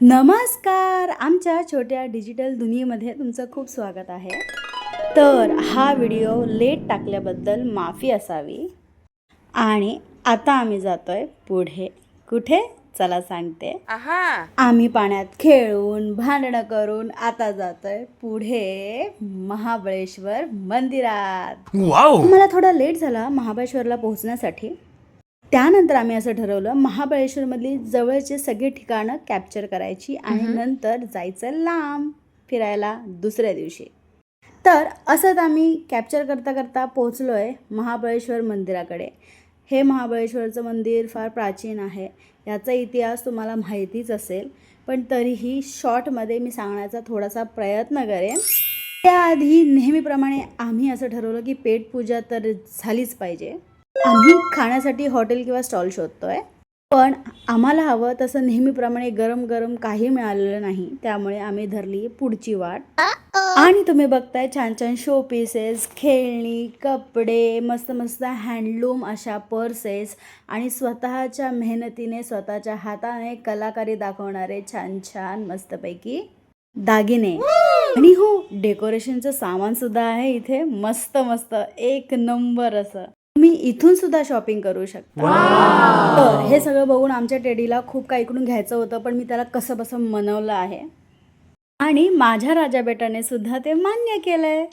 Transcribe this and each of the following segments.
नमस्कार. आमच्या छोट्या डिजिटल दुनियेमध्ये तुमचं खूप स्वागत आहे. तर हा व्हिडिओ लेट टाकल्याबद्दल माफी असावी. आणि आता आम्ही जातोय पुढे. कुठे? चला सांगते. आहा. आम्ही पाण्यात खेळून भांडणं करून आता जातोय पुढे महाबळेश्वर मंदिरात. वाव मला थोडा लेट झाला महाबळेश्वरला पोहोचण्यासाठी. त्यानंतर आम्ही असं ठरवलं महाबळेश्वरमधली जवळचे सगळे ठिकाणं कॅप्चर करायची आणि नंतर जायचं लांब फिरायला दुसऱ्या दिवशी. तर असंच आम्ही कॅप्चर करता करता पोहोचलो आहे महाबळेश्वर मंदिराकडे. हे महाबळेश्वरचं मंदिर फार प्राचीन आहे याचा इतिहास तुम्हाला माहितीच असेल पण तरीही शॉर्टमध्ये मी सांगण्याचा थोडासा प्रयत्न करेन. त्याआधी नेहमीप्रमाणे आम्ही असं ठरवलं की पेटपूजा तर झालीच पाहिजे. आम्ही खाण्यासाठी हॉटेल किंवा स्टॉल शोधतोय. पण आम्हाला हवं तसं नेहमीप्रमाणे गरम गरम काही मिळालेलं नाही. त्यामुळे आम्ही धरली पुढची वाट. आणि तुम्ही बघताय छान छान शो पीसेस खेळणी कपडे मस्त मस्त हँडलूम अशा पर्सेस आणि स्वतःच्या मेहनतीने स्वतःच्या हाताने कलाकारी दाखवणारे छान छान मस्तपैकी दागिने. आणि हो डेकोरेशनचं सामान सुद्धा आहे इथे. मस्त मस्त एक नंबर असं. तुम्ही इथून सुद्धा शॉपिंग करू शकता. तर हे सगळं बघून आमच्या टेडीला खूप काही इकडून घ्यायचं होतं पण मी त्याला कसं बसं मनवलं आहे. आणि माझ्या राजा बेटाने सुद्धा ते मान्य केलंय.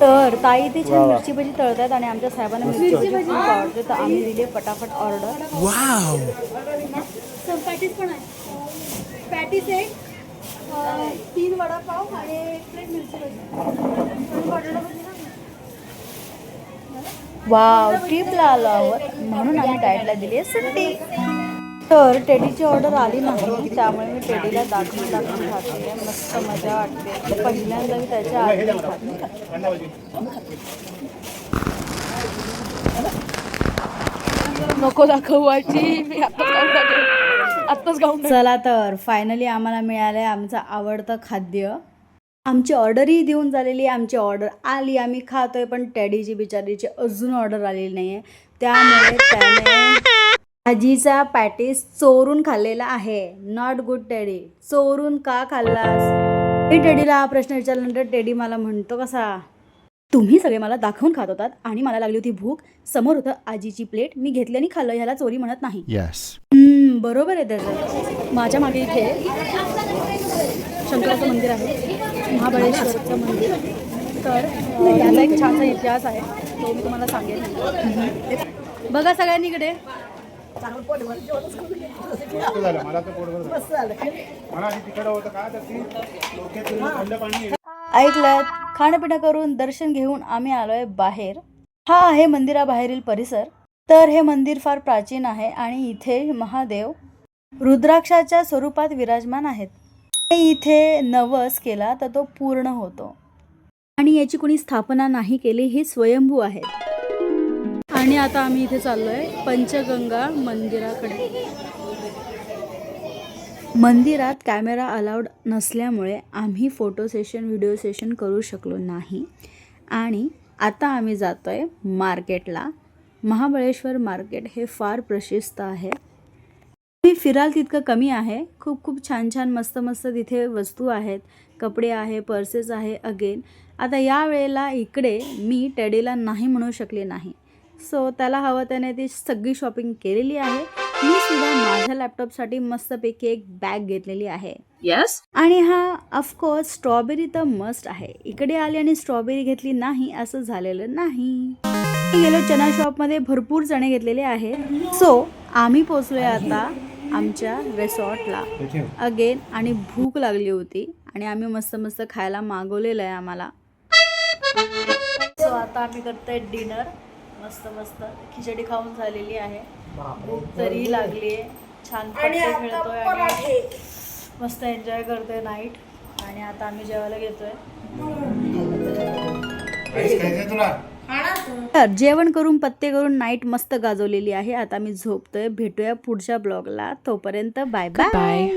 तर ताई ते छान मिरची भजी तळतात आणि आमच्या साहेबांना मिरची भजी आवडते तर आम्ही दिली पटापट ऑर्डर. वाव पॅटीस पण आहे पॅटीस एक तीन वडापाव आणि एक प्लेट मिरची वाव ट्रीपला आलो आहोत. म्हणून आम्ही डायटला दिली आहे सुट्टी. तर टेडीची ऑर्डर आली नाही त्यामुळे मी टेडीला दाखवून दाखवून खाते. मस्त मजा वाटते. पहिल्यांदा मी त्याच्या आधी खाते. नको दाखवायची मी आत्ताच गाऊन चला तर फायनली आम्हाला मिळालं आहे आमचं आवडतं खाद्य. आमची ऑर्डरही देऊन झालेली आहे आमची ऑर्डर आली आम्ही खातोय पण टॅडीची बिचारीची अजून ऑर्डर आलेली नाही आहे त्यामुळे त्याने भाजीचा पॅटीस चोरून खाल्लेला आहे. नॉट गुड टेडी चोरून का खाल्लास? मी टेडीला हा प्रश्न विचारल्यानंतर टेडी मला म्हणतो कसा? तुम्ही सगळे मला दाखवून खात होतात आणि मला लागली होती भूक. समोर होतं आजीची प्लेट. मी घेतली आणि खाल्लं. ह्याला चोरी म्हणत नाही. बरोबर आहे त्याचं. माझ्या मागे इथे शंकराचं मंदिर आहे. महाबळेश्वरचं मंदिर. तर याचा एक छानसा इतिहास आहे तो मी तुम्हाला सांगेन. बघा सगळ्यांनी इकडे. ऐकलं खाणंपिणं करून दर्शन घेऊन आम्ही आलोय बाहेर. हा आहे मंदिराबाहेरील परिसर. तर हे मंदिर फार प्राचीन आहे आणि इथे महादेव रुद्राक्षाच्या स्वरूपात विराजमान आहेत. इथे नवस केला तर तो पूर्ण होतो. आणि याची कोणी स्थापना नाही केली ही स्वयंभू आहे आणि आता आम्ही इथे चाललोय पंचगंगा मंदिराकडे. मंदिरात कॅमेरा अलाउड नसल्यामुळे आम्ही फोटो सेशन व्हिडिओ सेशन करू शकलो नाही. आणि आता आम्ही जातो आहे मार्केटला. महाबळेश्वर मार्केट हे फार प्रशस्त आहे. फिराल तितकं कमी आहे. खूप खूप छान छान मस्त मस्त तिथे वस्तू आहेत. कपडे आहे पर्सेस आहे अगेन. आता या वेळेला इकडे मी टेडीला नाही म्हणू शकले नाही. सो त्याला हवं त्याने ती सगळी शॉपिंग केलेली आहे. मी सुद्धा माझ्या लॅपटॉपसाठी मस्तपैकी एक बॅग घेतलेली आहे. येस आणि हा ऑफकोर्स स्ट्रॉबेरी तर मस्ट आहे. इकडे आली आणि स्ट्रॉबेरी घेतली नाही असं झालेलं नाही. गेलो चना शॉपमध्ये भरपूर चणे घेतलेले आहेत. सो आम्ही पोचलोय आता आमच्या रिसॉर्टला अगेन आणि भूक लागली होती आणि आम्ही मस्त मस्त खायला मागवलेलं आहे आम्हाला. सो आता आम्ही करतोय डिनर मस्त मस्त खिचडी खाऊन झालेली आहे. भूक तरी लागली आहे छान खेळतोय आणि मस्त एन्जॉय करतोय नाईट आणि आता आम्ही जेवायला घेतोय. तर जेवण करून पत्ते करून नाईट मस्त गाजवलेली आहे. आता मी झोपतोय. भेटूया पुढच्या ब्लॉगला तोपर्यंत बाय बाय